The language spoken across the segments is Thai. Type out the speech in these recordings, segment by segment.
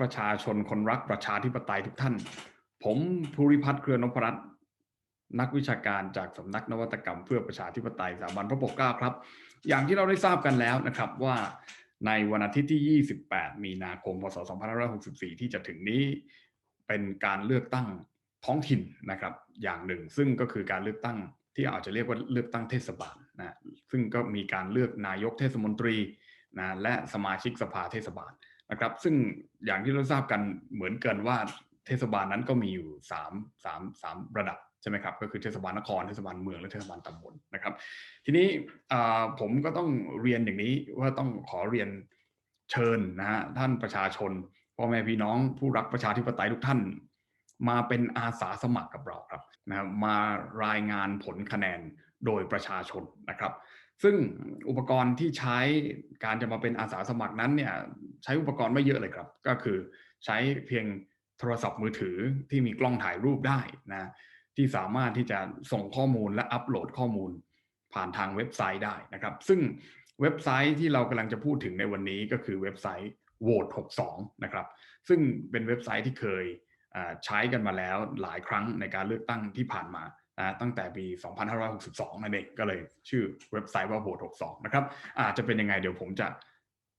ประชาชนคนรักประชาธิปไตยทุกท่าน ผมภูริพัฒน์เครือนพรัตน์นักวิชาการจากสำนักนวัตกรรมเพื่อประชาธิปไตยสถาบันพระปกเกล้าครับ อย่างที่เราได้ทราบกันแล้วนะครับว่าในวันอาทิตย์ที่ 28 มีนาคม พศ 2564 ที่จะถึงนี้เป็นการเลือกตั้งท้องถิ่นนะครับอย่างหนึ่ง ซึ่งก็คือการเลือกตั้งที่อาจจะเรียกว่าเลือกตั้งเทศบาลนะซึ่งก็มีการเลือกนายกเทศมนตรีนะและสมาชิกสภาเทศบาล นะครับ ซึ่งอย่างที่เราทราบกันเหมือนกันว่าเทศบาลนั้นก็มีอยู่3 3 3ระดับใช่ไหมครับก็คือเทศบาลนครเทศบาลเมืองและเทศบาลตำบลนะครับ ทีนี้ผมก็ต้องเรียนอย่างนี้ว่าต้องขอเรียนเชิญนะฮะท่านประชาชนพ่อแม่พี่น้องผู้รักประชาธิปไตยทุกท่าน มาเป็นอาสาสมัครกับเราครับนะบมารายงานผลคะแนนโดยประชาชนนะครับ ซึ่งอุปกรณ์ที่ใช้การจะมาเป็นอาสาสมัครนั้นเนี่ยใช้อุปกรณ์ไม่เยอะเลยครับ ก็คือใช้เพียงโทรศัพท์มือถือที่มีกล้องถ่ายรูปได้นะที่สามารถที่จะส่งข้อมูลและอัปโหลดข้อมูลผ่านทางเว็บไซต์ได้นะครับ ซึ่งเว็บไซต์ที่เรากำลังจะพูดถึงในวันนี้ก็คือเว็บไซต์ vote 62 นะครับ ซึ่งเป็นเว็บไซต์ที่เคยใช้กันมาแล้วหลายครั้งในการเลือกตั้งที่ผ่านมา นะตั้งแต่ปี 2562 นั่นเองก็เลยชื่อเว็บไซต์ว่า vote 62 นะครับอาจจะเป็นยังไงเดี๋ยวผมจะ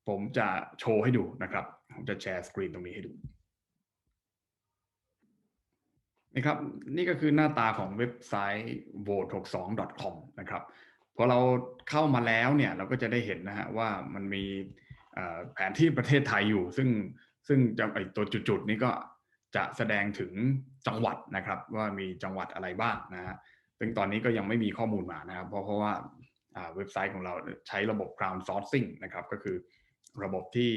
ผมจะโชว์ให้ดูนะครับ ผมจะแชร์สกรีนตรงนี้ให้ดูนะครับนี่ก็คือหน้าตาของเว็บไซต์ vote62.com นะครับพอเราเข้ามาแล้วเนี่ยเราก็จะได้เห็นนะฮะว่ามันมีแผนที่ประเทศไทยอยู่ ซึ่งซึ่งจะไอตัวจุดๆนี้ก็ จะแสดงถึงจังหวัดนะครับ ว่ามีจังหวัดอะไรบ้างนะฮะซึ่งตอนนี้ก็ยังไม่มีข้อมูลมานะครับ เพราะเพราะว่าเว็บไซต์ของเราใช้ระบบ crowd sourcing นะครับก็คือระบบที่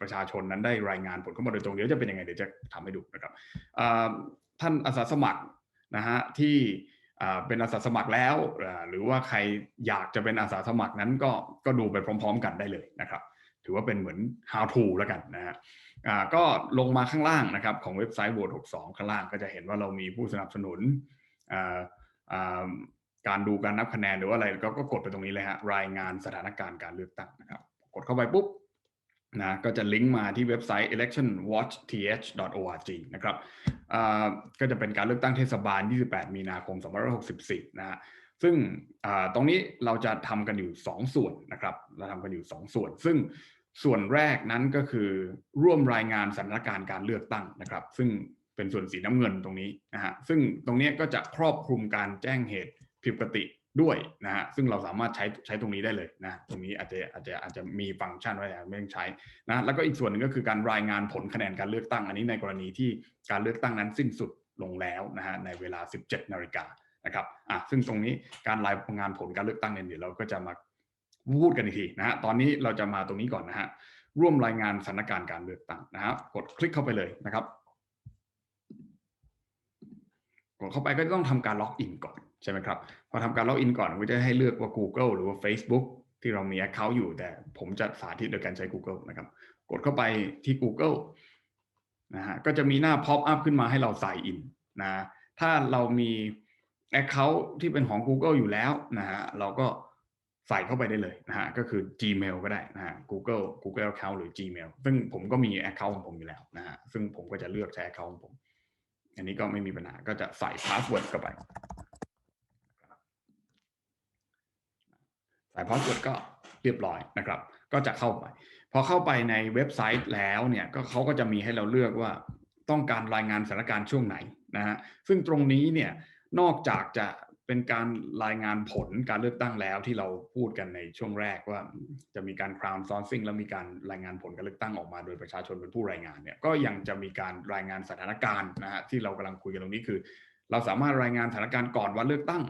ประชาชนนั้นได้รายงานผลเข้ามาโดยตรงเดี๋ยวจะเป็นยังไงเดี๋ยวจะทำให้ดูนะครับท่านอาสาสมัครนะฮะที่เป็นอาสาสมัครแล้ว หรือว่าใครอยากจะเป็นอาสาสมัครนั้นก็ก็ดูไปพร้อม ๆ กันได้เลยนะครับ ถือว่าเป็นเหมือน how to แล้วกันนะฮะก็ลงมาข้างล่างนะครับของเว็บไซต์ vote 62 ข้างล่างก็จะเห็นว่าเรามีผู้สนับสนุนการดูการนับคะแนนหรือว่าอะไรก็ก็กดไปตรงนี้เลยฮะรายงานสถานการณ์การเลือกตั้งนะครับ กดเข้าไปปุ๊บนะก็จะลิงก์มาที่เว็บไซต์ electionwatchth.org นะครับก็จะเป็นการเลือกตั้งเทศบาล 28 มีนาคม 2564 นะฮะซึ่งตรงนี้เราจะทำกันอยู่ 2 ส่วนนะครับ เราทำกันอยู่ 2 ส่วน ซึ่ง ส่วนแรกนั้นก็คือร่วมรายงานสถานการณ์การเลือกตั้งนะครับ ซึ่งเป็นส่วนสีน้ำเงินตรงนี้นะฮะซึ่งตรงนี้ก็จะครอบคลุมการแจ้งเหตุผิดปกติด้วยนะฮะซึ่งเราสามารถใช้ใช้ตรงนี้ได้เลยนะตรงนี้อาจจะอาจจะอาจจะมีฟังก์ชันไว้แต่ไม่ต้องใช้นะแล้วก็อีกส่วนหนึ่งก็คือการรายงานผลคะแนนการเลือกตั้ง อันนี้ในกรณีที่การเลือกตั้งนั้นสิ้นสุดลงแล้วนะฮะในเวลา 17 นาฬิกานะครับอะซึ่งตรงนี้การรายงานผลการเลือกตั้งเนี่ยเดี๋ยวเราก็จะมา พูดกันอีกทีนะฮะตอนนี้เราจะมาตรงนี้ก่อนนะฮะร่วมรายงานสถานการณ์การเลือกตั้งนะฮะกดคลิกเข้าไปเลยนะครับกดเข้าไปก็ต้องทำการล็อกอินก่อนใช่ไหมครับพอทำการล็อกอินก่อนก็จะให้เลือกว่า Google หรือว่า Facebook ที่เรามี Account อยู่ แต่ผมจะสาธิตโดยการใช้ Google นะครับ กดเข้าไปที่ Google นะฮะก็จะมีหน้า pop up ขึ้นมาให้เราใส่อินนะถ้าเรามี Account ที่เป็นของ Google อยู่แล้วนะฮะเราก็ ใส่เข้าไปได้เลยนะฮะก็คือ Gmail ก็ได้นะฮะ Google Google Account หรือ Gmail ซึ่งผมก็มี Account ของผมอยู่แล้วนะฮะซึ่งผมก็จะเลือกใช้ Account ของผม อันนี้ก็ไม่มีปัญหาก็จะใส่พาสเวิร์ดเข้าไปใส่พาสเวิร์ดก็เรียบร้อยนะครับ ก็จะเข้าไป พอเข้าไปในเว็บไซต์แล้วเนี่ยก็เขาก็จะมีให้เราเลือกว่าต้องการรายงานสถานการณ์ช่วงไหนนะฮะซึ่งตรงนี้เนี่ยนอกจากจะ เป็นการรายงานผลการเลือกตั้งแล้วที่เราพูดกันในช่วงแรกว่าจะมีการ crowd sourcing แล้วมีการรายงานผลการเลือกตั้งออกมาโดยประชาชนเป็นผู้รายงานเนี่ยก็ยังจะมีการรายงานสถานการณ์นะฮะที่เรากำลังคุยกันตรงนี้คือ เราสามารถรายงานสถานการณ์ก่อนวันเลือกตั้ง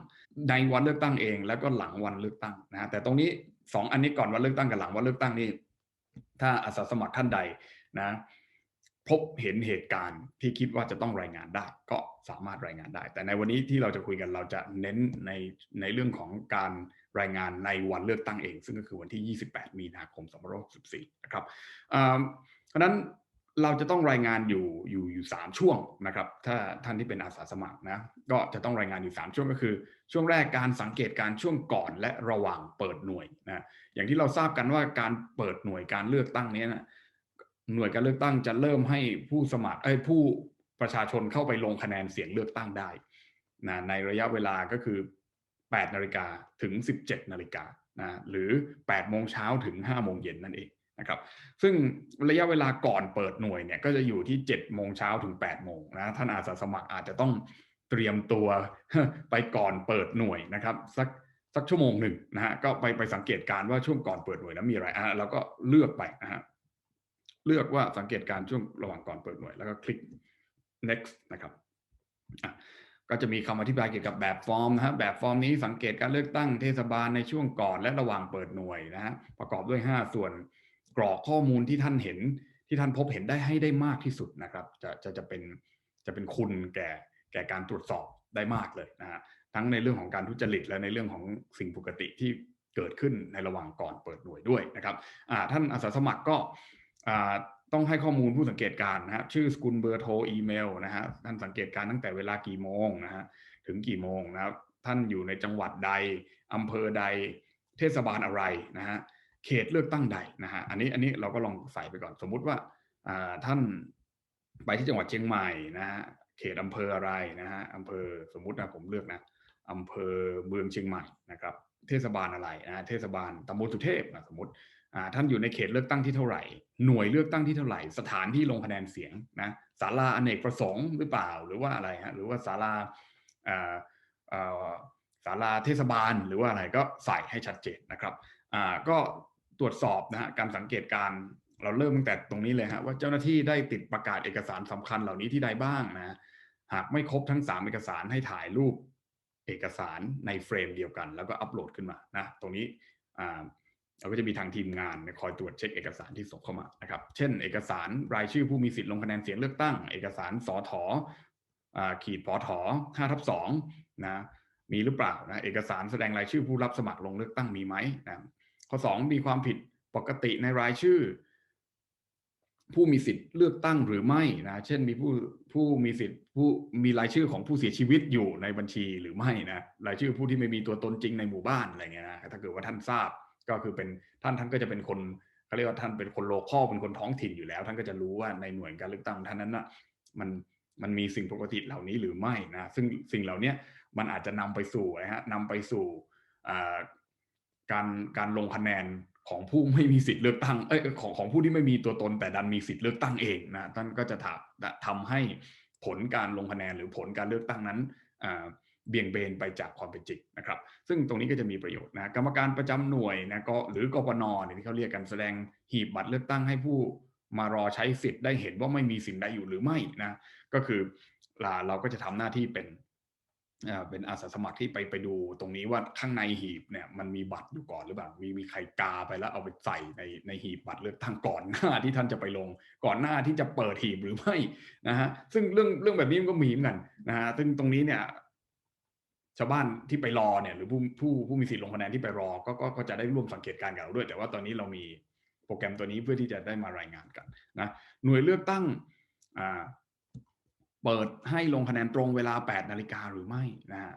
ในวันเลือกตั้งเอง แล้วก็หลังวันเลือกตั้งนะฮะแต่ตรงนี้สองอันนี้ก่อนวันเลือกตั้งกับหลังวันเลือกตั้งนี่ถ้าอาสาสมัครท่านใดนะ พบเห็นเหตุการณ์ที่คิดว่าจะต้องรายงานได้ ก็สามารถรายงานได้ แต่ในวันนี้ที่เราจะคุยกันเราจะเน้นในในเรื่องของการรายงานในวันเลือกตั้งเอง ซึ่งก็คือวันที่ 28 มีนาคม 2564 นะครับเพราะนั้นเราจะต้องรายงานอยู่อยู่อยู่สามช่วงนะครับ ถ้าท่านที่เป็นอาสาสมัครนะก็จะต้องรายงานอยู่ 3 ช่วงก็คือ ช่วงแรกการสังเกตการช่วงก่อนและระหว่างเปิดหน่วยนะอย่างที่เราทราบกันว่าการเปิดหน่วยการเลือกตั้งนี้นะ หน่วยการเลือกตั้งจะเริ่มให้ผู้สมัครเอ้ผู้ประชาชนเข้าไปลงคะแนนเสียงเลือกตั้งได้นะในระยะเวลาก็คือ 8 นาฬิกาถึง 17 นาฬิกานะหรือ 8 โมงเช้าถึง 5 โมงเย็นนั่นเองนะครับซึ่งระยะเวลาก่อนเปิดหน่วยเนี่ยก็จะอยู่ที่ 7 โมงเช้าถึง 8 โมงนะท่านอาสาสมัครอาจจะต้องเตรียมตัวไปก่อนเปิดหน่วยนะครับสักสักชั่วโมงหนึ่งนะฮะก็ไปไปสังเกตการว่าช่วงก่อนเปิดหน่วยแล้วมีอะไรอะเราก็เลือกไปนะฮะ เลือกว่าสังเกตการช่วงระหว่างก่อนเปิดหน่วย แล้วก็คลิก next นะครับก็จะมีคำอธิบายเกี่ยวกับแบบฟอร์มนะฮะแบบฟอร์มนี้สังเกตการเลือกตั้งเทศบาลในช่วงก่อนและระหว่างเปิดหน่วยนะฮะประกอบด้วย 5 ส่วนกรอกข้อมูลที่ท่านเห็นที่ท่านพบเห็นได้ให้ได้มากที่สุดนะครับ จะจะจะเป็นจะเป็นคุณแก่แก่การตรวจสอบได้มากเลยนะฮะทั้งในเรื่องของการทุจริตและในเรื่องของสิ่งปกติที่เกิดขึ้นในระหว่างก่อนเปิดหน่วยด้วยนะครับท่านอาสาสมัครก็ ต้องให้ข้อมูลผู้สังเกตการนะฮะชื่อสกุลเบอร์โทรอีเมลนะฮะท่านสังเกตการตั้งแต่เวลากี่โมงนะฮะถึงกี่โมงนะครับท่านอยู่ในจังหวัดใดอำเภอใด เทศบาลอะไรนะฮะเขตเลือกตั้งใดนะฮะอันนี้อันนี้เราก็ลองใส่ไปก่อนสมมุติว่าท่านไปที่จังหวัดเชียงใหม่นะฮะเขตอำเภออะไรนะฮะอำเภอสมมุตินะผมเลือกนะอำเภอเมืองเชียงใหม่นะครับ เทศบาลอะไรนะเทศบาลตำบลสุเทพนะสมมติ ท่านอยู่ในเขตเลือกตั้งที่เท่าไหร่ หน่วยเลือกตั้งที่เท่าไหร่ สถานที่ลงคะแนนเสียงนะศาลาอเนกประสงค์หรือเปล่า หรือว่าอะไรฮะหรือว่าศาลาศาลาเทศบาลหรือว่าอะไรก็ใส่ให้ชัดเจนนะครับก็ตรวจสอบนะฮะการสังเกตการเราเริ่มตั้งแต่ตรงนี้เลยฮะว่าเจ้าหน้าที่ได้ติดประกาศเอกสารสำคัญเหล่านี้ที่ใดบ้างนะหากไม่ครบทั้ง 3 เอกสารให้ถ่ายรูปเอกสารในเฟรมเดียวกัน แล้วก็อัปโหลดขึ้นมานะตรงนี้ เราก็จะมีทางทีมงานคอยตรวจเช็คเอกสารที่ส่งเข้ามานะครับ เช่น เอกสารรายชื่อผู้มีสิทธิ์ลงคะแนนเสียงเลือกตั้ง เอกสารสอถอขีดพอถอ5ทับ2นะมีหรือเปล่านะเอกสารแสดงรายชื่อผู้รับสมัครลงเลือกตั้งมีไหมนะข้อ 2 มีความผิดปกติในรายชื่อ ผู้มีสิทธิ์เลือกตั้งหรือไม่นะเช่นมีผู้ผู้มีสิทธิ์ผู้มีรายชื่อของผู้เสียชีวิตอยู่ในบัญชีหรือไม่นะรายชื่อผู้ที่ไม่มีตัวตนจริงในหมู่บ้านอะไรเงี้ยนะถ้าเกิดว่าท่านทราบ ก็คือเป็นท่านท่านก็จะเป็นคนเขาเรียกว่าท่านเป็นคนโลคอลเป็นคนท้องถิ่นอยู่แล้ว ท่านก็จะรู้ว่าในหน่วยการเลือกตั้งท่านนั้นน่ะมันมันมีสิ่งปกติเหล่านี้หรือไม่นะ ซึ่งสิ่งเหล่านี้มันอาจจะนำไปสู่นะฮะนำไปสู่การการลงคะแนนของผู้ไม่มีสิทธิ์เลือกตั้งเอ้ยของของผู้ที่ไม่มีตัวตนแต่ดันมีสิทธิ์เลือกตั้งเองนะท่านก็จะทำทำให้ผลการลงคะแนนหรือผลการเลือกตั้งนั้น เบี่ยงเบนไปจากความเป็นจริงนะครับ ซึ่งตรงนี้ก็จะมีประโยชน์นะกรรมการประจำหน่วยนะก็หรือกปนเนี่ยที่เขาเรียกกันแสดงหีบบัตรเลือกตั้งให้ผู้มารอใช้สิทธิ์ได้เห็นว่าไม่มีสิ่งใดอยู่หรือไม่นะก็คือเราก็จะทำหน้าที่เป็นเป็นอาสาสมัครที่ไปไปดูตรงนี้ว่าข้างในหีบเนี่ยมันมีบัตรอยู่ก่อนหรือเปล่ามีมีใครกาไปแล้วเอาไปใส่ในในหีบบัตรเลือกตั้งก่อนหน้าที่ท่านจะไปลง ก่อนหน้าที่จะเปิดหีบหรือไม่นะฮะซึ่งเรื่องเรื่องแบบนี้มันก็มีเหมือนกันนะฮะซึ่งตรงนี้เนี่ย ชาวบ้านที่ไปรอเนี่ยหรือผู้ผู้ผู้มีสิทธิ์ลงคะแนนที่ไปรอก็ก็ก็จะได้ร่วมสังเกตการณ์กับเราด้วย แต่ว่าตอนนี้เรามีโปรแกรมตัวนี้เพื่อที่จะได้มารายงานกันนะหน่วยเลือกตั้งอ่าเปิดให้ลงคะแนนตรงเวลา 8 นาฬิกาหรือไม่นะฮะ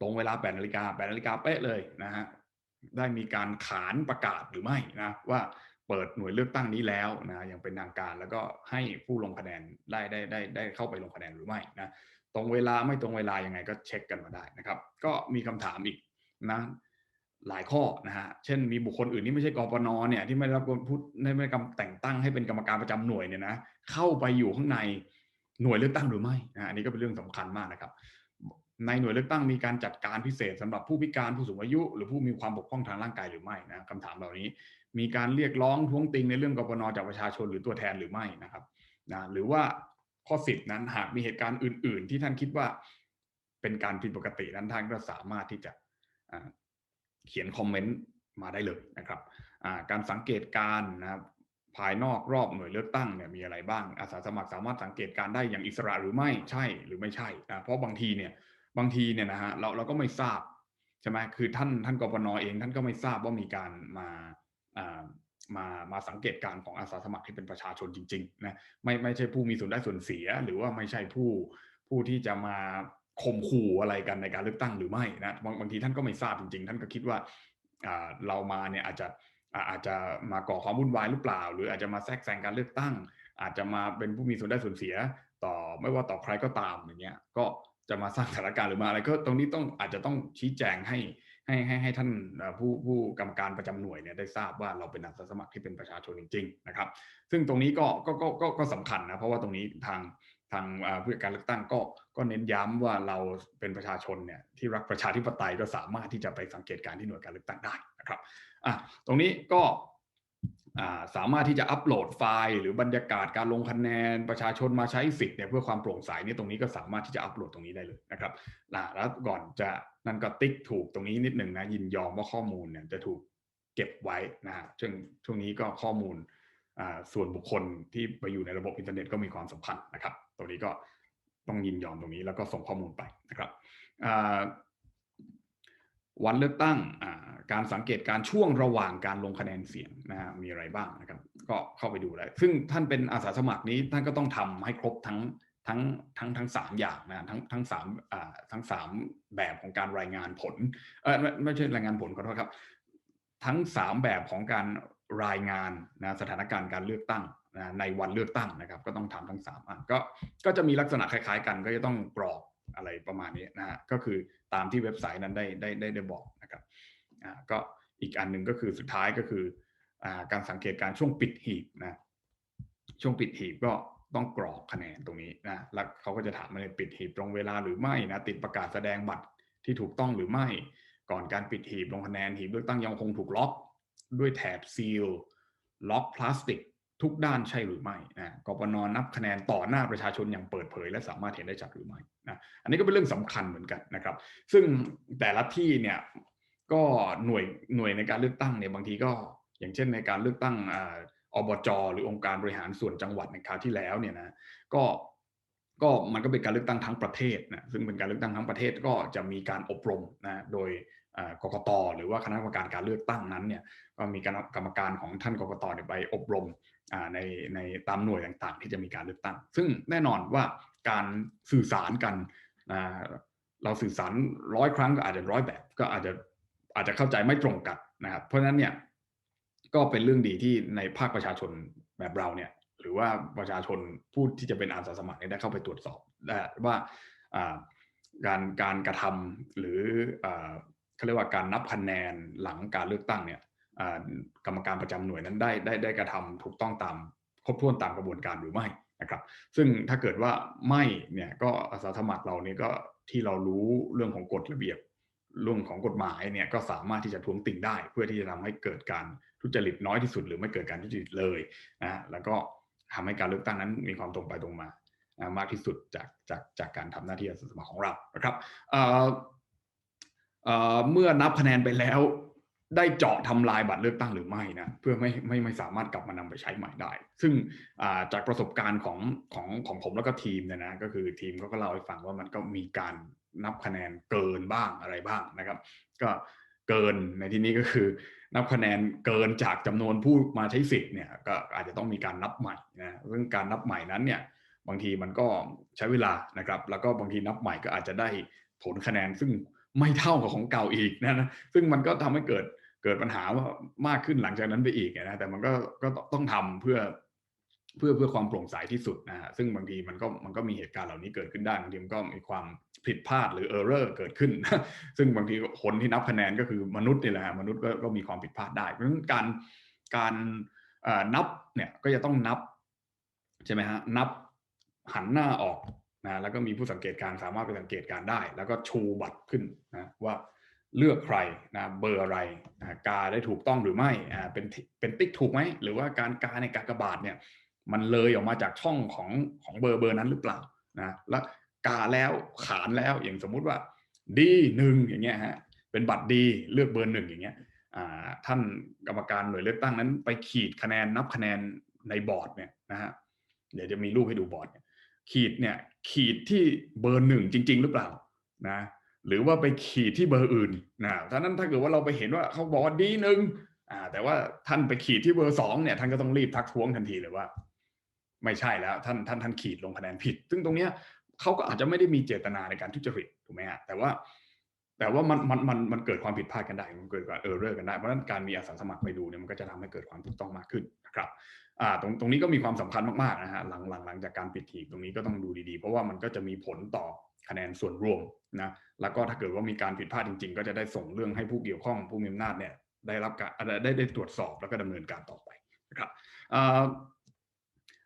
ตรงเวลา 8 นาฬิกา 8 นาฬิกาเป๊ะเลยนะฮะได้มีการขานประกาศหรือไม่นะว่าเปิดหน่วยเลือกตั้งนี้แล้วนะย่างเป็นทางการแล้วก็ให้ผู้ลงคะแนนได้ได้ได้ได้เข้าไปลงคะแนนหรือไม่นะ ตรงเวลาไม่ตรงเวลายังไงก็เช็คกันมาได้นะครับ ก็มีคำถามอีกนะหลายข้อนะฮะ เช่นมีบุคคลอื่นที่ไม่ใช่กปนเนี่ยที่ไม่ได้รับการพูดไม่ได้แต่งตั้งให้เป็นกรรมการประจำหน่วยเนี่ยนะเข้าไปอยู่ข้างในหน่วยเลือกตั้งหรือไม่นะอันนี้ก็เป็นเรื่องสำคัญมากนะครับ ในหน่วยเลือกตั้งมีการจัดการพิเศษสำหรับผู้พิการผู้สูงอายุ หรือผู้มีความบกพร่องทางร่างกายหรือไม่นะคำถามเหล่านี้ มีการเรียกร้องท้วงติงในเรื่องกปนจากประชาชนหรือตัวแทนหรือไม่นะครับนะหรือว่า ข้อสิบนั้นหากมีเหตุการณ์อื่น ๆ ที่ท่านคิดว่าเป็นการผิดปกตินั้นท่านก็สามารถที่จะเขียนคอมเมนต์มาได้เลยนะครับการสังเกตการนะครับภายนอกรอบหน่วยเลือกตั้งเนี่ยมีอะไรบ้างอาสาสมัครสามารถสังเกตการได้อย่างอิสระหรือไม่ใช่หรือไม่ใช่นะเพราะบางทีเนี่ยบางทีเนี่ยนะฮะเราเราก็ไม่ทราบใช่ไหมคือท่านท่านกปนเอง ท่านก็ไม่ทราบว่ามีการมา มามาสังเกตการของอาสาสมัครที่เป็นประชาชนจริงๆนะไม่ไม่ใช่ผู้มีส่วนได้ส่วนเสีย หรือว่าไม่ใช่ผู้ผู้ที่จะมาข่มขู่อะไรกันในการเลือกตั้งหรือไม่นะบางบางทีท่านก็ไม่ทราบจริง ๆ ท่านก็คิดว่าเรามาเนี่ยอาจจะอ่าอาจจะมาก่อความวุ่นวายหรือเปล่า หรืออาจจะมาแทรกแซงการเลือกตั้ง อาจจะมาเป็นผู้มีส่วนได้ส่วนเสีย ต่อไม่ว่าต่อใครก็ตามอย่างเงี้ยก็จะมาสร้างสถานการณ์หรือมาอะไรก็ตรงนี้ต้องอาจจะต้องชี้แจงให้ ให้ให้ให้ท่านผู้ผู้กรรมการประจำหน่วยเนี่ยได้ทราบว่าเราเป็นอาสาสมัครที่เป็นประชาชนจริงๆนะครับ ซึ่งตรงนี้ก็ก็ก็ก็ก็สำคัญนะเพราะว่าตรงนี้ทางทางผู้จัดการเลือกตั้งก็ก็เน้นย้ำว่าเราเป็นประชาชนเนี่ยที่รักประชาธิปไตยก็สามารถที่จะไปสังเกตการณ์ที่หน่วยการเลือกตั้งได้นะครับอะตรงนี้ก็ สามารถที่จะอัปโหลดไฟล์ หรือบรรยากาศการลงคะแนนประชาชนมาใช้สิทธิ์เนี่ยเพื่อความโปร่งใสเนี่ยตรงนี้ก็สามารถที่จะอัปโหลดตรงนี้ได้เลยนะครับแล้วก่อนจะนั่นก็ติ๊กถูกตรงนี้นิดหนึ่งนะยินยอมว่าข้อมูลเนี่ยจะถูกเก็บไว้นะฮะซึ่งช่วงนี้ก็ข้อมูลส่วนบุคคลที่ไปอยู่ในระบบอินเทอร์เน็ตก็มีความสำคัญนะครับ ตรงนี้ก็ต้องยินยอมตรงนี้แล้วก็ส่งข้อมูลไปนะครับ วันเลือกตั้งการสังเกตการช่วงระหว่างการลงคะแนนเสียงนะฮะมีอะไรบ้างนะครับ ก็เข้าไปดูได้ซึ่งท่านเป็นอาสาสมัครนี้ท่านก็ต้องทำให้ครบทั้งทั้งทั้งทั้งสามอย่างนะทั้งทั้งสามอ่าทั้งสามแบบของการรายงานผลเออไม่ไม่ใช่รายงานผลขอโทษครับ ทั้ง3แบบของการรายงานนะสถานการณ์การเลือกตั้งนะในวันเลือกตั้งนะครับ ก็ต้องทำทั้ง3อันก็ก็จะมีลักษณะคล้าย ๆ กัน ก็จะต้องกรอก อะไรประมาณนี้นะฮะก็คือตามที่เว็บไซต์นั้นได้ได้ได้ได้บอกนะครับอ่าก็อีกอันหนึ่งก็คือสุดท้ายก็คืออ่าการสังเกตการช่วงปิดหีบนะช่วงปิดหีบก็ต้องกรอกคะแนนตรงนี้นะแล้วเขาก็จะถามมาเลยปิดหีบตรงเวลาหรือไม่นะติดประกาศแสดงบัตรที่ถูกต้องหรือไม่ ก่อนการปิดหีบลงคะแนนหีบเลือกตั้งยังคงถูกล็อกด้วยแถบซีลล็อกพลาสติก ทุกด้านใช่หรือไม่นะกปนนับคะแนนต่อหน้าประชาชนอย่างเปิดเผย และสามารถเห็นได้ชัดหรือไม่นะอันนี้ก็เป็นเรื่องสำคัญเหมือนกันนะครับ ซึ่งแต่ละที่เนี่ยก็หน่วยหน่วยในการเลือกตั้งเนี่ยบางทีก็อย่างเช่นในการเลือกตั้งออบจหรือองค์การบริหารส่วนจังหวัดในคราวที่แล้วเนี่ยนะก็ก็มันก็เป็นการเลือกตั้งทั้งประเทศนะซึ่งเป็นการเลือกตั้งทั้งประเทศก็จะมีการอบรมนะโดยกกตหรือว่าคณะกรรมการการเลือกตั้งนั้นเนี่ยก็มีคณะกรรมการของท่านกกตไปอบรม ในในตามหน่วยต่างๆ ที่จะมีการเลือกตั้ง ซึ่งแน่นอนว่าการสื่อสารกันเราสื่อสารร้อยครั้งก็อาจจะร้อยแบบ ก็อาจจะอาจจะเข้าใจไม่ตรงกันนะครับ เพราะฉะนั้นเนี่ยก็เป็นเรื่องดีที่ในภาคประชาชนแบบเราเนี่ยหรือว่าประชาชนผู้ที่จะเป็นอาสาสมัครได้เข้าไปตรวจสอบได้ว่าการการกระทำหรือเขาเรียกว่าการนับคะแนนหลังการเลือกตั้งเนี่ย กรรมการประจำหน่วยนั้นได้ได้ได้กระทำถูกต้องตามครบถ้วนตามกระบวนการหรือไม่นะครับ ซึ่งถ้าเกิดว่าไม่เนี่ยก็อาสาสมัครเราเนี่ยก็ที่เรารู้เรื่องของกฎระเบียบเรื่องของกฎหมายเนี่ยก็สามารถที่จะท้วงติงได้ เพื่อที่จะทำให้เกิดการทุจริตน้อยที่สุด หรือไม่เกิดการทุจริตเลยนะแล้วก็ทำให้การเลือกตั้งนั้นมีความตรงไปตรงมามากที่สุดจากจากจากการทำหน้าที่อาสาสมัครของเรานะครับเเเมื่อนับคะแนนไปแล้ว ได้เจาะทำลายบัตรเลือกตั้งหรือไม่นะเพื่อไม่ไม่ไม่สามารถกลับมานำไปใช้ใหม่ได้ ซึ่งาจากประสบการณ์ของของของผมแล้วก็ทีมเนี่ยนะก็คือทีมเขาก็เล่าให้ฟังว่ามันก็มีการนับคะแนนเกินบ้างอะไรบ้างนะครับ ก็เกินในที่นี้ก็คือ นับคะแนนเกินจากจำนวนผู้มาใช้สิทธิ์เนี่ยก็อาจจะต้องมีการนับใหม่นะซึ่องการนับใหม่นั้นเนี่ยบางทีมันก็ใช้เวลานะครับ แล้วก็บางทีนับใหม่ก็อาจจะได้ผลคะแนนซึ่ง ไม่เท่ากับของเก่าอีกนะนะซึ่งมันก็ทำให้เกิดเกิดปัญหาว่ามากขึ้นหลังจากนั้นไปอีกนะแต่มันก็ก็ต้องทำเพื่อเพื่อเพื่อความโปร่งใสที่สุดนะฮะซึ่งบางทีมันก็มันก็มีเหตุการณ์เหล่านี้เกิดขึ้นได้บางทีมันก็มีความผิดพลาดหรือเออร์เรอร์เกิดขึ้น ซึ่งบางทีคนที่นับคะแนนก็คือมนุษย์นี่แหละฮะมนุษย์ก็ก็มีความผิดพลาดได้ เพราะฉะนั้นการการนับเนี่ยก็จะต้องนับใช่ไหมฮะนับหันหน้าออก นะแล้วก็มีผู้สังเกตการณ์สามารถไปสังเกตการณ์ได้ แล้วก็ชูบัตรขึ้นนะว่าเลือกใครนะเบอร์อะไรนะกาได้ถูกต้องหรือไม่อ่าเป็นเป็นติ๊กถูกไหมหรือว่าการกาในกากบาทเนี่ยมันเลยออกมาจากช่องของของเบอร์เบอร์นั้นหรือเปล่านะแล้วกาแล้วขานแล้วอย่างสมมุติว่าดีหนึ่งอย่างเงี้ยฮะเป็นบัตรดีเลือกเบอร์หนึ่งอย่างเงี้ยอ่าท่านกรรมการหน่วยเลือกตั้งนั้นไปขีดคะแนนนับคะแนนในบอร์ดเนี่ยนะฮะเดี๋ยวจะมีรูปให้ดูบอร์ดเนี่ย ขีดเนี่ยขีดที่เบอร์หนึ่งจริง ๆ หรือเปล่านะหรือว่าไปขีดที่เบอร์อื่นนะท่านั้นถ้าเกิดว่าเราไปเห็นว่าเขาบอกว่าดีหนึ่งอ่าแต่ว่าท่านไปขีดที่เบอร์สองเนี่ยท่านก็ต้องรีบทักท้วงทันทีเลยว่า ไม่ใช่แล้วท่านท่านท่านขีดลงคะแนนผิด ซึ่งตรงเนี้ยเขาก็อาจจะไม่ได้มีเจตนาในการทุจริตถูกไหมฮะแต่ว่า แต่ว่ามันมันมันมันเกิดความผิดพลาดกันได้ มันเกิดการเออเรอร์กันได้ เพราะฉะนั้นการมีอาสาสมัครไปดูเนี่ยมันก็จะทำให้เกิดความถูกต้องมากขึ้นนะครับอ่าตรงตรงนี้ก็มีความสำคัญมากๆนะฮะหลังหลังหลังจากการปิดหีบตรงนี้ก็ต้องดูดีๆ เพราะว่ามันก็จะมีผลต่อคะแนนส่วนรวมนะแล้วก็ถ้าเกิดว่ามีการผิดพลาดจริง ๆ ก็จะได้ส่งเรื่องให้ผู้เกี่ยวข้องผู้มีอำนาจเนี่ยได้รับการได้ได้ตรวจสอบแล้วก็ดำเนินการต่อไปนะครับ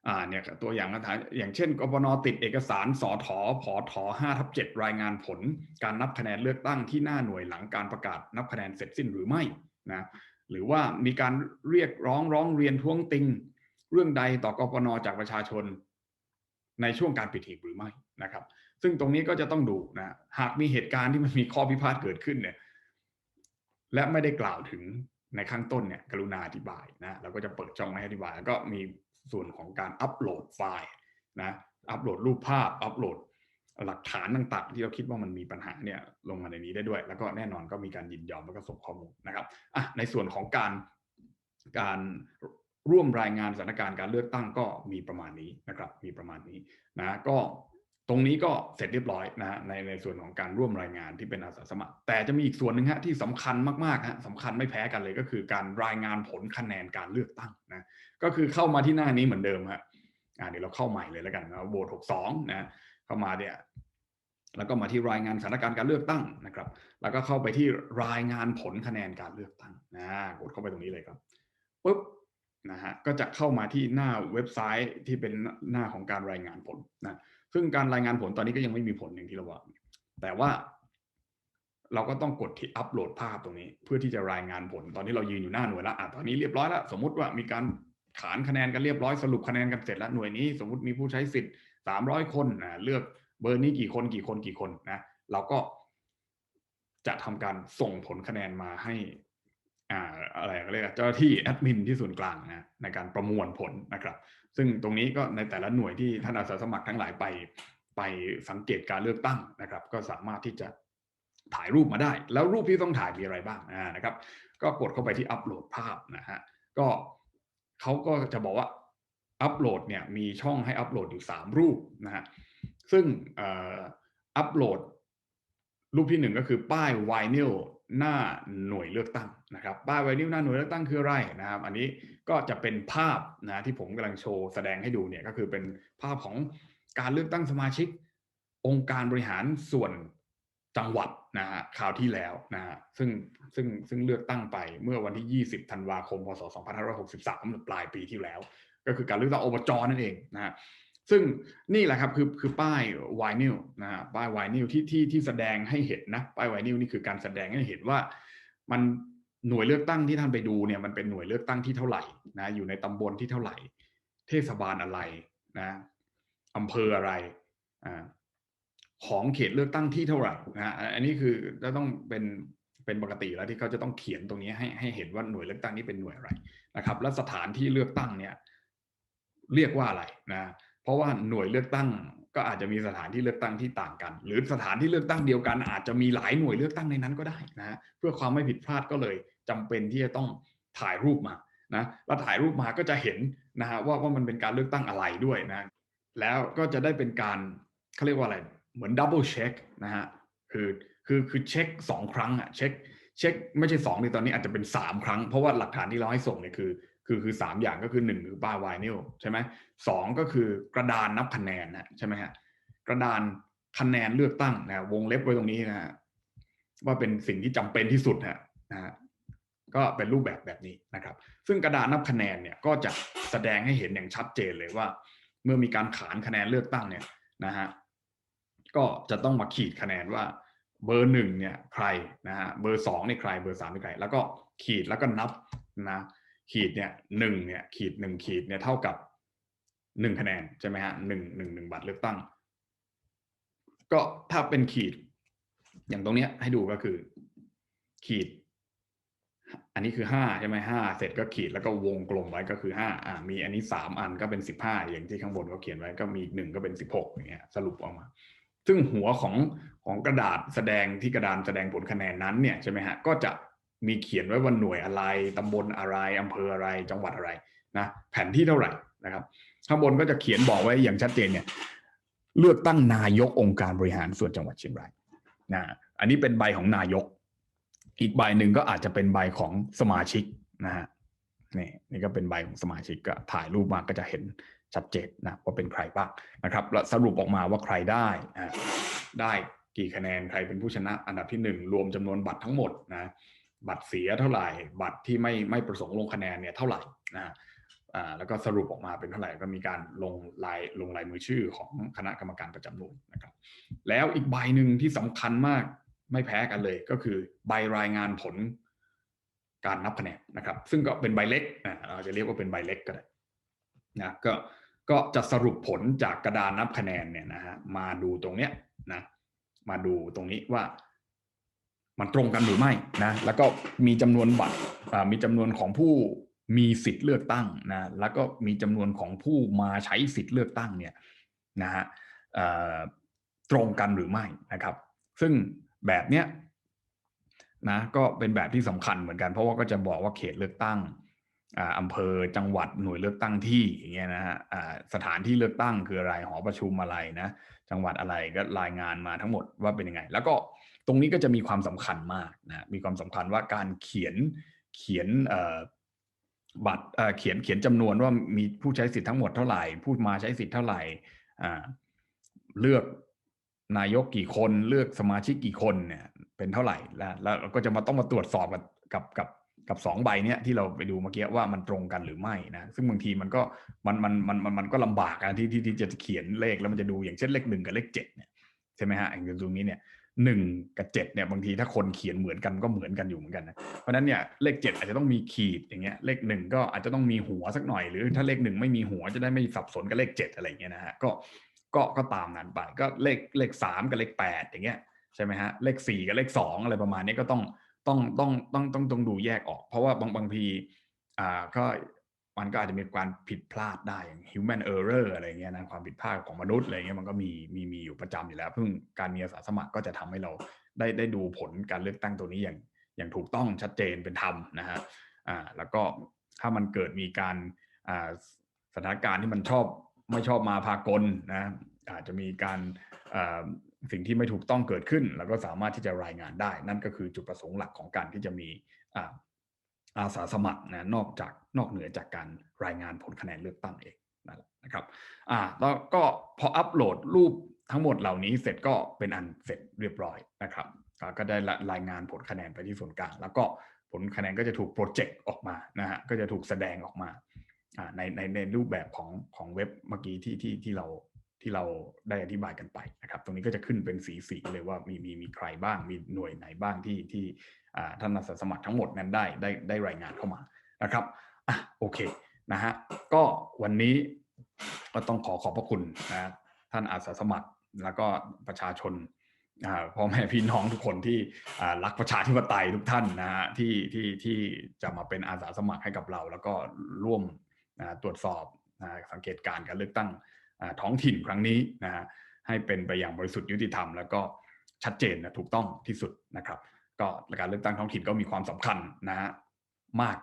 อ่าเนี่ยตัวอย่างนะอย่างเช่นกบนติดเอกสารสอถอผอถอ5ทับ7รายงานผล การนับคะแนนเลือกตั้งที่หน้าหน่วยหลังการประกาศนับคะแนนเสร็จสิ้นหรือไม่นะหรือว่ามีการเรียกร้องร้องเรียนท้วงติง เรื่องใดต่อกปนจากประชาชน ในช่วงการปิดหีบหรือไม่นะครับ ซึ่งตรงนี้ก็จะต้องดูนะหากมีเหตุการณ์ที่มันมีข้อพิพาทเกิดขึ้นเนี่ยและไม่ได้กล่าวถึงในข้างต้นเนี่ยกรุณาอธิบายนะเราก็จะเปิดช่องให้อธิบาย แล้วก็มี ส่วนของการอัปโหลดไฟล์นะอัปโหลดรูปภาพ อัปโหลดหลักฐานต่างๆ ที่เราคิดว่ามันมีปัญหาเนี่ยลงมาในนี้ได้ด้วย แล้วก็แน่นอนก็มีการยินยอมแล้วก็ส่งข้อมูลนะครับอะในส่วนของการการร่วมรายงานสถานการณ์การเลือกตั้งก็มีประมาณนี้นะครับ มีประมาณนี้นะก็ ตรงนี้ก็เสร็จเรียบร้อยนะในในส่วนของการร่วมรายงานที่เป็นอาสาสมัคร แต่จะมีอีกส่วนหนึ่งฮะที่สำคัญมากๆฮะสำคัญไม่แพ้กันเลยก็คือการรายงานผลคะแนนการเลือกตั้งนะก็คือเข้ามาที่หน้านี้เหมือนเดิมฮะอ่าเดี๋ยวเราเข้าใหม่เลยแล้วกันนะโหวตหกสองนะเข้ามาเนี่ยแล้วก็มาที่รายงานสถานการณ์การเลือกตั้งนะครับ แล้วก็เข้าไปที่รายงานผลคะแนนการเลือกตั้งนะกดเข้าไปตรงนี้เลยครับปุ๊บนะฮะก็จะเข้ามาที่หน้าเว็บไซต์ที่เป็นหน้าของการรายงานผลนะ ซึ่งการรายงานผลตอนนี้ก็ยังไม่มีผลอย่างที่เราบอกแต่ว่าเราก็ต้องกดที่อัปโหลดภาพตรงนี้ เพื่อที่จะรายงานผล ตอนนี้เรายืนอยู่หน้าหน่วยล้วอะตอนนี้เรียบร้อยแล้วสมมติว่ามีการขานคะแนนกันเรียบร้อยสรุปคะแนนกันเสร็จแล้วหน่วยนี้ สมมติมีผู้ใช้สิทธิ์สามร้อยคนนะเลือกเบอร์นี้กี่คนกี่คนกี่คนนะเราก็จะทำการส่งผลคะแนนมาให้ อะไรก็เรียกเจ้าที่แอดมินที่ส่วนกลางนะในการประมวลผลนะครับ ซึ่งตรงนี้ก็ในแต่ละหน่วยที่ท่านอาสาสมัครทั้งหลายไป ไปสังเกตการเลือกตั้งนะครับ ก็สามารถที่จะถ่ายรูปมาได้ แล้วรูปที่ต้องถ่ายมีอะไรบ้างนะครับ ก็กดเข้าไปที่อัปโหลดภาพนะฮะก็เขาก็จะบอกว่าอัปโหลดเนี่ยมีช่องให้อัปโหลดอยู่ 3 รูปนะฮะซึ่งอัปโหลดรูปที่หนึ่งก็คือป้ายไวนิล หน้าหน่วยเลือกตั้งนะครับป้ายไวนิลหน้าหน่วยเลือกตั้งคืออะไรนะครับอันนี้ก็จะเป็นภาพนะที่ผมกำลังโชว์แสดงให้ดูเนี่ยก็คือเป็นภาพของการเลือกตั้งสมาชิก องค์การบริหารส่วนจังหวัดนะฮะคราวที่แล้วนะฮะซึ่งซึ่งซึ่งเลือกตั้งไปเมื่อวันที่ 20 ธันวาคม พศ 2563ปลายปีที่แล้ว ก็คือการเลือกตั้งอบจนั่นเองนะฮะ ซึ่งนี่แหละครับคือคือป้ายไวนิลนะฮะป้ายไวนิลที่ที่ที่แสดงให้เห็นนะป้ายไวนิลนี่คือการแสดงให้เห็นว่า มันหน่วยเลือกตั้งที่ท่านไปดูเนี่ยมันเป็นหน่วยเลือกตั้งที่เท่าไหร่นะอยู่ในตำบลที่เท่าไหร่ เทศบาลอะไรนะอำเภออะไรอ่าของเขตเลือกตั้งที่เท่าไหร่นะอันนี้คือจะต้องเป็นเป็นปกติแล้วที่เขาจะต้องเขียนตรงนี้ให้ให้เห็นว่าหน่วยเลือกตั้งนี้เป็นหน่วยอะไรนะครับ และสถานที่เลือกตั้งเนี่ยเรียกว่าอะไรนะ เพราะว่าหน่วยเลือกตั้งก็อาจจะมีสถานที่เลือกตั้งที่ต่างกัน หรือสถานที่เลือกตั้งเดียวกัน อาจจะมีหลายหน่วยเลือกตั้งในนั้นก็ได้นะเพื่อความไม่ผิดพลาดก็เลยจำเป็นที่จะต้องถ่ายรูปมานะแล้วถ่ายรูปมาก็จะเห็นนะฮะว่าว่ามันเป็นการเลือกตั้งอะไรด้วยนะแล้วก็จะได้เป็นการเขาเรียกว่าอะไรเหมือนดับเบิลเช็คนะฮะคือคือคือเช็คสองครั้งอะเช็คเช็คไม่ใช่สองในตอนนี้อาจจะเป็นสามครั้งเพราะว่าหลักฐานที่เราให้ส่งเนี่ยคือ คือคือสามอย่างก็คือหนึ่งคือป้ายไวนิลใช่ไหมสองก็คือกระดานนับคะแนนนะใช่ไหมฮะกระดานคะแนนเลือกตั้งนะวงเล็บไว้ตรงนี้นะฮะว่าเป็นสิ่งที่จำเป็นที่สุดฮะนะฮะก็เป็นรูปแบบแบบนี้นะครับ ซึ่งกระดานนับคะแนนเนี่ยก็จะแสดงให้เห็นอย่างชัดเจนเลยว่า เมื่อมีการขานคะแนนเลือกตั้งเนี่ยนะฮะก็จะต้องมาขีดคะแนนว่าเบอร์หนึ่งเนี่ยใครนะฮะเบอร์สองเนี่ยใครเบอร์สามเป็นใคร แล้วก็ขีดแล้วก็นับนะ ขีดเนี่ยหนึ่งเนี่ยขีดหนึ่งขีดเนี่ยเท่ากับหนึ่งคะแนนใช่ไหมฮะหนึ่งหนึ่งหนึ่งบัตรเลือกตั้ง ก็ถ้าเป็นขีด อย่างตรงเนี้ยให้ดูก็คือ ขีด อันนี้คือห้าใช่ไหมห้าเสร็จก็ขีดแล้วก็วงกลมไว้ก็คือห้าอ่ามีอันนี้สามอันก็เป็นสิบห้าอย่างที่ข้างบนเขาเขียนไว้ก็มีหนึ่งก็เป็นสิบหกอย่างเงี้ยสรุปออกมา ซึ่งหัวของของกระดาษแสดงที่กระดานแสดงผลคะแนนนั้นเนี่ยใช่ไหมฮะก็จะ มีเขียนไว้ว่าหน่วยอะไรตำบลอะไรอำเภออะไรจังหวัดอะไรนะแผนที่เท่าไหร่นะครับ ข้างบนก็จะเขียนบอกไว้อย่างชัดเจนเนี่ยเลือกตั้งนายกองค์การบริหารส่วนจังหวัดเชียงรายนะอันนี้เป็นใบของนายก อีกใบหนึ่งก็อาจจะเป็นใบของสมาชิกนะฮะนี่นี่ก็เป็นใบของสมาชิกก็ถ่ายรูปมาก็จะเห็นชัดเจนนะว่าเป็นใครบ้างนะครับแล้วสรุปออกมาว่าใครได้นะได้กี่คะแนนใครเป็นผู้ชนะอันดับที่หนึ่งรวมจำนวนบัตรทั้งหมดนะ บัตรเสียเท่าไหร่ บัตรที่ไม่ไม่ประสงค์ลงคะแนนเนี่ยเท่าไหร่นะอ่าแล้วก็สรุปออกมาเป็นเท่าไหร่ก็มีการลงลายลงลายมือชื่อของคณะกรรมการประจำหน่วยนะครับ แล้วอีกใบหนึ่งที่สำคัญมากไม่แพ้กันเลยก็คือใบรายงานผลการนับคะแนนนะครับ ซึ่งก็เป็นใบเล็กอ่าเราจะเรียกว่าเป็นใบเล็กก็ได้นะก็ก็จะสรุปผลจากกระดานนับคะแนนเนี่ยนะฮะมาดูตรงเนี้ยนะมาดูตรงนี้ว่า มันตรงกันหรือไม่นะแล้วก็มีจำนวนบัตรมีจำนวนของผู้มีสิทธิ์เลือกตั้งนะแล้วก็มีจำนวนของผู้มาใช้สิทธิ์เลือกตั้งเนี่ยนะฮะตรงกันหรือไม่นะครับ ซึ่งแบบเนี้ยนะก็เป็นแบบที่สำคัญเหมือนกันเพราะว่าก็จะบอกว่าเขตเลือกตั้งอำเภอจังหวัดหน่วยเลือกตั้งที่อย่างเงี้ยนะฮะสถานที่เลือกตั้งคืออะไรหอประชุมอะไรนะ จังหวัดอะไรก็รายงานมาทั้งหมดว่าเป็นยังไง แล้วก็ รงนี้ก็จะมีความสำคัญมากนะมีความสำคัญว่าการเขียนเขียนบัตรเขียนเขียนจำนวนว่ามีผู้ใช้สิทธิ์ทั้งหมดเท่าไหร่ผู้มาใช้สิทธิ์เท่าไหร่เลือกนายกกี่คนเลือกสมาชิกกี่คนเนี่ยเป็นเท่าไหร่แล้วแล้วก็จะมาต้องมาตรวจสอบกับกับกับกับสองใบเนี้ยที่เราไปดูเมื่อกี้ว่ามันตรงกันหรือไม่นะซึ่งบางทีมันก็มันมันมันมันมันก็ลำบากอะที่ที่ที่จะเขียนเลขแล้วมันจะดูอย่างเช่นเลขหนึ่งกับเลขเจ็ดเนี่ยใช่ไหมฮะอย่างตรงนี้เนี่ย หนึ่งกับเจ็ดเนี่ยบางทีถ้าคนเขียนเหมือนกันก็เหมือนกันอยู่เหมือนกันนะเพราะนั้นเนี่ยเลขเจ็ดอาจจะต้องมีขีดอย่างเงี้ยเลขหนึ่งก็อาจจะต้องมีหัวสักหน่อยหรือถ้าเลขหนึ่งไม่มีหัวจะได้ไม่สับสนกับเลขเจ็ดอะไรเงี้ยนะฮะก็ก็ก็ตามนั้นไปก็เลขเลขสามกับเลขแปดอย่างเงี้ยใช่ไหมฮะเลขสี่กับเลขสองอะไรประมาณนี้ก็ต้องต้องต้องต้องต้องต้องดูแยกออก เพราะว่าบางบางทีอ่าก็ มันก็อาจจะมีการผิดพลาดได้อย่าง human error อะไรเงี้ยนะความผิดพลาดของมนุษย์อะไรเงี้ยมันก็มีมีมีอยู่ประจำอยู่แล้วเพิ่งการมีอาสาสมัครก็จะทำให้เราได้ได้ดูผลการเลือกตั้งตัวนี้อย่างอย่างถูกต้องชัดเจนเป็นธรรมนะฮะอ่าแล้วก็ถ้ามันเกิดมีการอ่าสถานการณ์ที่มันชอบไม่ชอบมาพากลนะอาจจะมีการอ่าสิ่งที่ไม่ถูกต้องเกิดขึ้น แล้วก็สามารถที่จะรายงานได้ นั่นก็คือจุดประสงค์หลักของการที่จะมี อาสาสมัครนะนอกจากนอกเหนือจากการรายงานผลคะแนนเลือกตั้งเองนั่นแหละนะครับอ่าแล้วก็พออัปโหลดรูปทั้งหมดเหล่านี้เสร็จก็เป็นอันเสร็จเรียบร้อยนะครับ ก็ได้รายงานผลคะแนนไปที่ส่วนกลาง แล้วก็ผลคะแนนก็จะถูกโปรเจกต์ออกมานะฮะก็จะถูกแสดงออกมาในในในรูปแบบของของเว็บเมื่อกี้ที่ที่ที่เรา ที่เราได้อธิบายกันไปนะครับ ตรงนี้ก็จะขึ้นเป็นสีสีเลยว่ามีมีมีใครบ้าง มีหน่วยไหนบ้างที่ที่ท่านอาสาสมัครทั้งหมดนั้นได้ได้ได้รายงานเข้ามานะครับอะโอเคนะฮะก็วันนี้ก็ต้องขอขอบพระคุณนะท่านอาสาสมัครแล้วก็ประชาชนพ่อแม่พี่น้องทุกคนที่รักประชาธิปไตยทุกท่านนะฮะที่ที่ที่จะมาเป็นอาสาสมัครให้กับเรา แล้วก็ร่วมตรวจสอบสังเกตการการเลือกตั้ง ท้องถิ่นครั้งนี้นะฮะให้เป็นไปอย่างบริสุทธิ์ยุติธรรม แล้วก็ชัดเจนนะถูกต้องที่สุดนะครับ ก็การเลือกตั้งท้องถิ่นก็มีความสำคัญนะฮะมาก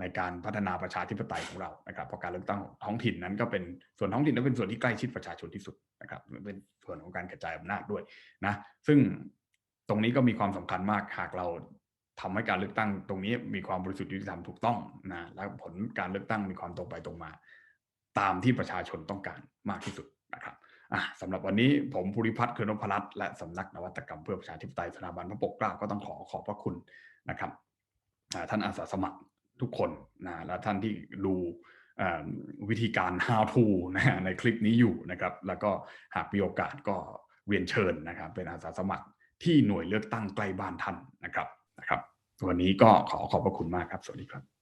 ในการพัฒนาประชาธิปไตยของเรานะครับเพราะการเลือกตั้งท้องถิ่นนั้นก็เป็นส่วนท้องถิ่นนั้นเป็นส่วนที่ใกล้ชิดประชาชนที่สุดนะครับเป็นส่วนของการกระจายอำนาจด้วยนะซึ่งตรงนี้ก็มีความสำคัญมากหากเราทำให้การเลือกตั้งตรงนี้มีความบริสุทธิ์ยุติธรรมถูกต้องนะและผลการเลือกตั้งมีความตรงไปตรงมา ตามที่ประชาชนต้องการมากที่สุดนะครับสำหรับวันนี้ผมภูริพัฒน์เคือนพรัตน์และสำนักนวัตกรรมเพื่อประชาธิปไตยสถาบันพระปกเกล้าก็ต้องขอขอบพระคุณนะครับท่านอาสาสมัครทุกคนนะและท่านที่ดูวิธีการ how to นะในคลิปนี้อยู่นะครับ แล้วก็หากมีโอกาสก็เรียนเชิญนะครับ เป็นอาสาสมัครที่หน่วยเลือกตั้งใกล้บ้านท่านนะครับนะครับ วันนี้ก็ขอขอบพระคุณมากครับ สวัสดีครับ